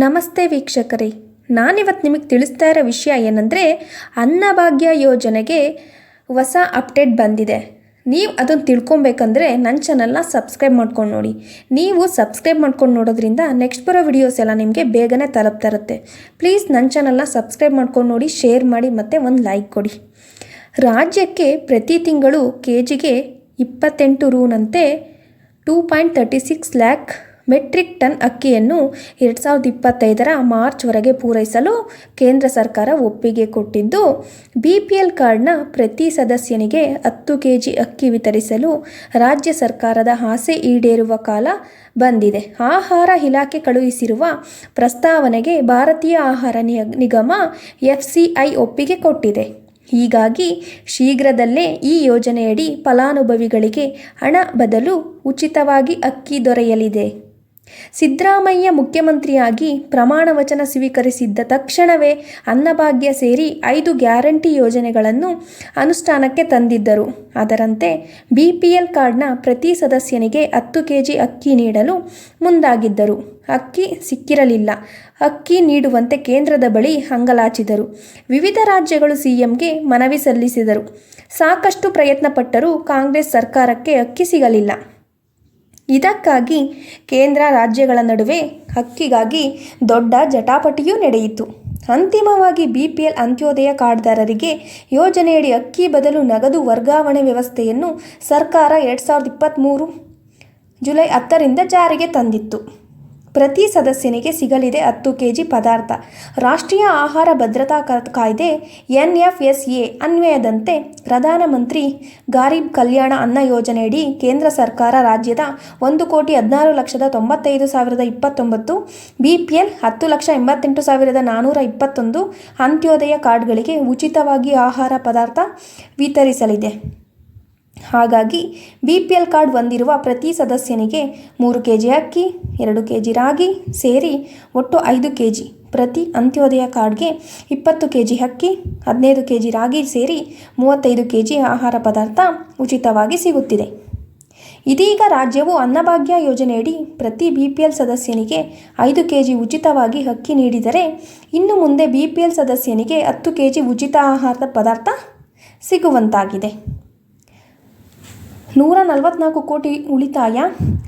ನಮಸ್ತೆ ವೀಕ್ಷಕರೇ. ನಾನಿವತ್ತು ನಿಮಗೆ ತಿಳಿಸ್ತಾ ಇರೋ ವಿಷಯ ಏನಂದರೆ ಅನ್ನಭಾಗ್ಯ ಯೋಜನೆಗೆ ಹೊಸ ಅಪ್ಡೇಟ್ ಬಂದಿದೆ. ನೀವು ಅದನ್ನು ತಿಳ್ಕೊಬೇಕಂದ್ರೆ ನನ್ನ ಚಾನಲ್ನ ಸಬ್ಸ್ಕ್ರೈಬ್ ಮಾಡ್ಕೊಂಡು ನೋಡಿ. ನೀವು ಸಬ್ಸ್ಕ್ರೈಬ್ ಮಾಡ್ಕೊಂಡು ನೋಡೋದ್ರಿಂದ ನೆಕ್ಸ್ಟ್ ಬರೋ ವಿಡಿಯೋಸ್ ಎಲ್ಲ ನಿಮಗೆ ಬೇಗನೆ ತಲುಪ್ತಾ ಇರುತ್ತೆ ಪ್ಲೀಸ್ ನನ್ನ ಚಾನಲ್ನ ಸಬ್ಸ್ಕ್ರೈಬ್ ಮಾಡ್ಕೊಂಡು ನೋಡಿ ಶೇರ್ ಮಾಡಿ ಮತ್ತು ಒಂದು ಲೈಕ್ ಕೊಡಿ. ರಾಜ್ಯಕ್ಕೆ ಪ್ರತಿ ತಿಂಗಳು ಕೆ ಜಿಗೆ ಇಪ್ಪತ್ತೆಂಟು ರೂನಂತೆ two point thirty six lakh metric tonne ಅಕ್ಕಿಯನ್ನು ಎರಡು ಸಾವಿರದ ಇಪ್ಪತ್ತೈದರ ಮಾರ್ಚ್ವರೆಗೆ ಪೂರೈಸಲು ಕೇಂದ್ರ ಸರ್ಕಾರ ಒಪ್ಪಿಗೆ ಕೊಟ್ಟಿದ್ದು ಬಿ ಪಿ ಎಲ್ ಕಾರ್ಡ್ನ ಪ್ರತಿ ಸದಸ್ಯನಿಗೆ ಹತ್ತು ಕೆ ಜಿ ಅಕ್ಕಿ ವಿತರಿಸಲು ರಾಜ್ಯ ಸರ್ಕಾರದ ಆಸೆ ಈಡೇರುವ ಕಾಲ ಬಂದಿದೆ. ಆಹಾರ ಇಲಾಖೆ ಕಳುಹಿಸಿರುವ ಪ್ರಸ್ತಾವನೆಗೆ ಭಾರತೀಯ ಆಹಾರ ನಿಗಮ ಎಫ್ ಸಿ ಐ ಒಪ್ಪಿಗೆ ಕೊಟ್ಟಿದೆ. ಹೀಗಾಗಿ ಶೀಘ್ರದಲ್ಲೇ ಈ ಯೋಜನೆಯಡಿ ಫಲಾನುಭವಿಗಳಿಗೆ ಹಣ ಬದಲು ಉಚಿತವಾಗಿ ಅಕ್ಕಿ ದೊರೆಯಲಿದೆ. ಸಿದ್ದರಾಮಯ್ಯ ಮುಖ್ಯಮಂತ್ರಿಯಾಗಿ ಪ್ರಮಾಣ ವಚನ ಸ್ವೀಕರಿಸಿದ್ದ ತಕ್ಷಣವೇ ಅನ್ನಭಾಗ್ಯ ಸೇರಿ ಐದು ಗ್ಯಾರಂಟಿ ಯೋಜನೆಗಳನ್ನು ಅನುಷ್ಠಾನಕ್ಕೆ ತಂದಿದ್ದರು. ಅದರಂತೆ ಬಿ ಪಿ ಎಲ್ ಕಾರ್ಡ್ನ ಪ್ರತಿ ಸದಸ್ಯನಿಗೆ ಹತ್ತು ಕೆ ಜಿ ಅಕ್ಕಿ ನೀಡಲು ಮುಂದಾಗಿದ್ದರು. ಅಕ್ಕಿ ಸಿಕ್ಕಿರಲಿಲ್ಲ. ಅಕ್ಕಿ ನೀಡುವಂತೆ ಕೇಂದ್ರದ ಬಳಿ ಹಂಗಲಾಚಿದರು. ವಿವಿಧ ರಾಜ್ಯಗಳು ಸಿಎಂಗೆ ಮನವಿ ಸಲ್ಲಿಸಿದರು. ಸಾಕಷ್ಟು ಪ್ರಯತ್ನಪಟ್ಟರೂ ಕಾಂಗ್ರೆಸ್ ಸರ್ಕಾರಕ್ಕೆ ಅಕ್ಕಿ ಸಿಗಲಿಲ್ಲ. ಇದಕ್ಕಾಗಿ ಕೇಂದ್ರ ರಾಜ್ಯಗಳ ನಡುವೆ ಹಕ್ಕಿಗಾಗಿ ದೊಡ್ಡ ಜಟಾಪಟಿಯೂ ನಡೆಯಿತು. ಅಂತಿಮವಾಗಿ ಬಿ ಪಿ ಎಲ್ ಅಂತ್ಯೋದಯ ಕಾರ್ಡ್ದಾರರಿಗೆ ಯೋಜನೆಯಡಿ ಅಕ್ಕಿ ಬದಲು ನಗದು ವರ್ಗಾವಣೆ ವ್ಯವಸ್ಥೆಯನ್ನು ಸರ್ಕಾರ ಎರಡು ಸಾವಿರದ ಇಪ್ಪತ್ತ್ಮೂರು ಜುಲೈ ಹತ್ತರಿಂದ ಜಾರಿಗೆ ತಂದಿತ್ತು. ಪ್ರತಿ ಸದಸ್ಯನಿಗೆ ಸಿಗಲಿದೆ ಹತ್ತು ಕೆ ಜಿ ಪದಾರ್ಥ. ರಾಷ್ಟ್ರೀಯ ಆಹಾರ ಭದ್ರತಾ ಕಾಯ್ದೆ ಎನ್ ಎಫ್ ಎಸ್ ಎ ಅನ್ವಯದಂತೆ ಪ್ರಧಾನಮಂತ್ರಿ ಗಾರೀಬ್ ಕಲ್ಯಾಣ ಅನ್ನ ಯೋಜನೆಯಡಿ ಕೇಂದ್ರ ಸರ್ಕಾರ ರಾಜ್ಯದ ಒಂದು ಕೋಟಿ ಹದಿನಾರು ಲಕ್ಷದ ತೊಂಬತ್ತೈದು ಸಾವಿರದ ಇಪ್ಪತ್ತೊಂಬತ್ತು ಬಿ ಪಿ ಎಲ್ ಹತ್ತು ಲಕ್ಷ ಎಂಬತ್ತೆಂಟು ಸಾವಿರದ ನಾನ್ನೂರ ಇಪ್ಪತ್ತೊಂದು ಅಂತ್ಯೋದಯ ಕಾರ್ಡ್ಗಳಿಗೆ ಉಚಿತವಾಗಿ ಆಹಾರ ಪದಾರ್ಥ ವಿತರಿಸಲಿದೆ. ಹಾಗಾಗಿ ಬಿ ಪಿ ಎಲ್ ಕಾರ್ಡ್ ಹೊಂದಿರುವ ಪ್ರತಿ ಸದಸ್ಯನಿಗೆ ಮೂರು ಕೆ ಜಿ ಅಕ್ಕಿ, ಎರಡು ಕೆ ಜಿ ರಾಗಿ ಸೇರಿ ಒಟ್ಟು ಐದು ಕೆ ಜಿ ಪ್ರತಿ ಅಂತ್ಯೋದಯ ಕಾರ್ಡ್ಗೆ ಇಪ್ಪತ್ತು ಕೆ ಜಿ ಅಕ್ಕಿ, ಹದಿನೈದು ಕೆ ಜಿ ರಾಗಿ ಸೇರಿ ಮೂವತ್ತೈದು ಕೆ ಜಿ ಆಹಾರ ಪದಾರ್ಥ ಉಚಿತವಾಗಿ ಸಿಗುತ್ತಿದೆ. ಇದೀಗ ರಾಜ್ಯವು ಅನ್ನಭಾಗ್ಯ ಯೋಜನೆಯಡಿ ಪ್ರತಿ ಬಿ ಪಿ ಎಲ್ ಸದಸ್ಯನಿಗೆ ಐದು ಕೆ ಜಿ ಉಚಿತವಾಗಿ ಅಕ್ಕಿ ನೀಡಿದರೆ ಇನ್ನು ಮುಂದೆ ಬಿ ಪಿ ಎಲ್ ಸದಸ್ಯನಿಗೆ ಹತ್ತು ಕೆ ಜಿ ಉಚಿತ ಆಹಾರದ ಪದಾರ್ಥ ಸಿಗುವಂತಾಗಿದೆ. ನೂರ ನಲವತ್ನಾಲ್ಕು ಕೋಟಿ ಉಳಿತಾಯ.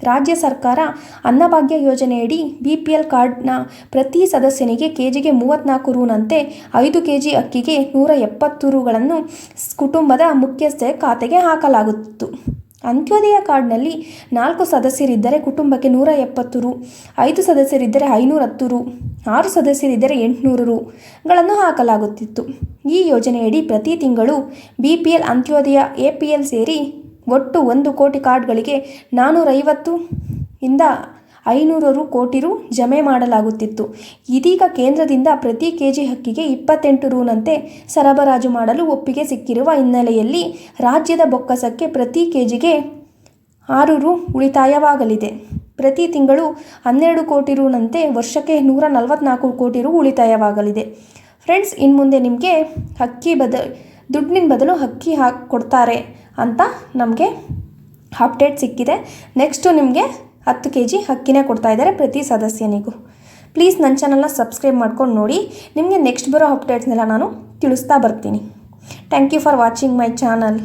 ರಾಜ್ಯ ಸರ್ಕಾರ ಅನ್ನಭಾಗ್ಯ ಯೋಜನೆಯಡಿ ಬಿ ಪಿ ಎಲ್ ಕಾರ್ಡ್ನ ಪ್ರತಿ ಸದಸ್ಯನಿಗೆ ಕೆ ಜಿಗೆ ಮೂವತ್ತ್ನಾಲ್ಕು ರೂನಂತೆ ಐದು ಕೆ ಜಿ ಅಕ್ಕಿಗೆ ನೂರ ಎಪ್ಪತ್ತು ರೂಗಳನ್ನು ಕುಟುಂಬದ ಮುಖ್ಯಸ್ಥೆ ಖಾತೆಗೆ ಹಾಕಲಾಗುತ್ತಿತ್ತು. ಅಂತ್ಯೋದಯ ಕಾರ್ಡ್ನಲ್ಲಿ ನಾಲ್ಕು ಸದಸ್ಯರಿದ್ದರೆ ಕುಟುಂಬಕ್ಕೆ ನೂರ ಎಪ್ಪತ್ತು ರು, ಐದು ಸದಸ್ಯರಿದ್ದರೆ ಐನೂರ ಹತ್ತು ರು, ಆರು ಸದಸ್ಯರಿದ್ದರೆ ಎಂಟುನೂರು ರುಗಳನ್ನು ಹಾಕಲಾಗುತ್ತಿತ್ತು. ಈ ಯೋಜನೆಯಡಿ ಪ್ರತಿ ತಿಂಗಳು B P L Antyodaya A P L ಸೇರಿ ಒಟ್ಟು ಒಂದು ಕೋಟಿ ಕಾರ್ಡ್ಗಳಿಗೆ ನಾನ್ನೂರೈವತ್ತು ಇಂದ ಐನೂರು ರು ಕೋಟಿ ರು ಜಮೆ ಮಾಡಲಾಗುತ್ತಿತ್ತು. ಇದೀಗ ಕೇಂದ್ರದಿಂದ ಪ್ರತಿ ಕೆ ಜಿ ಹಕ್ಕಿಗೆ ಇಪ್ಪತ್ತೆಂಟು ರೂನಂತೆ ಸರಬರಾಜು ಮಾಡಲು ಒಪ್ಪಿಗೆ ಸಿಕ್ಕಿರುವ ಹಿನ್ನೆಲೆಯಲ್ಲಿ ರಾಜ್ಯದ ಬೊಕ್ಕಸಕ್ಕೆ ಪ್ರತಿ ಕೆ ಜಿಗೆ ಆರು ರು ಉಳಿತಾಯವಾಗಲಿದೆ. ಪ್ರತಿ ತಿಂಗಳು ಹನ್ನೆರಡು ಕೋಟಿ ರೂನಂತೆ ವರ್ಷಕ್ಕೆ ನೂರ ನಲವತ್ತ್ನಾಲ್ಕು ಕೋಟಿ ರು ಉಳಿತಾಯವಾಗಲಿದೆ. ಫ್ರೆಂಡ್ಸ್ ಇನ್ನು ಮುಂದೆ ನಿಮಗೆ ಹಕ್ಕಿ ಬದ, ದುಡ್ಡಿನ ಬದಲು ಹಕ್ಕಿ ಹಾಕಿ, ಕೊಡ್ತಾರೆ. ಅಂತ ನಮಗೆ ಅಪ್ಡೇಟ್ ಸಿಕ್ಕಿದೆ. ನೆಕ್ಸ್ಟು ನಿಮಗೆ ಹತ್ತು ಕೆ ಜಿ ಕೊಡ್ತಾ ಇದ್ದಾರೆ ಪ್ರತಿ ಸದಸ್ಯನಿಗೂ. ಪ್ಲೀಸ್ ನನ್ನ ಚಾನಲ್ನ ಸಬ್ಸ್ಕ್ರೈಬ್ ಮಾಡ್ಕೊಂಡು ನೋಡಿ. ನಿಮಗೆ ನೆಕ್ಸ್ಟ್ ಬರೋ ಅಪ್ಡೇಟ್ಸ್ನೆಲ್ಲ ನಾನು ತಿಳಿಸ್ತಾ ಬರ್ತೀನಿ. Thank you for watching my channel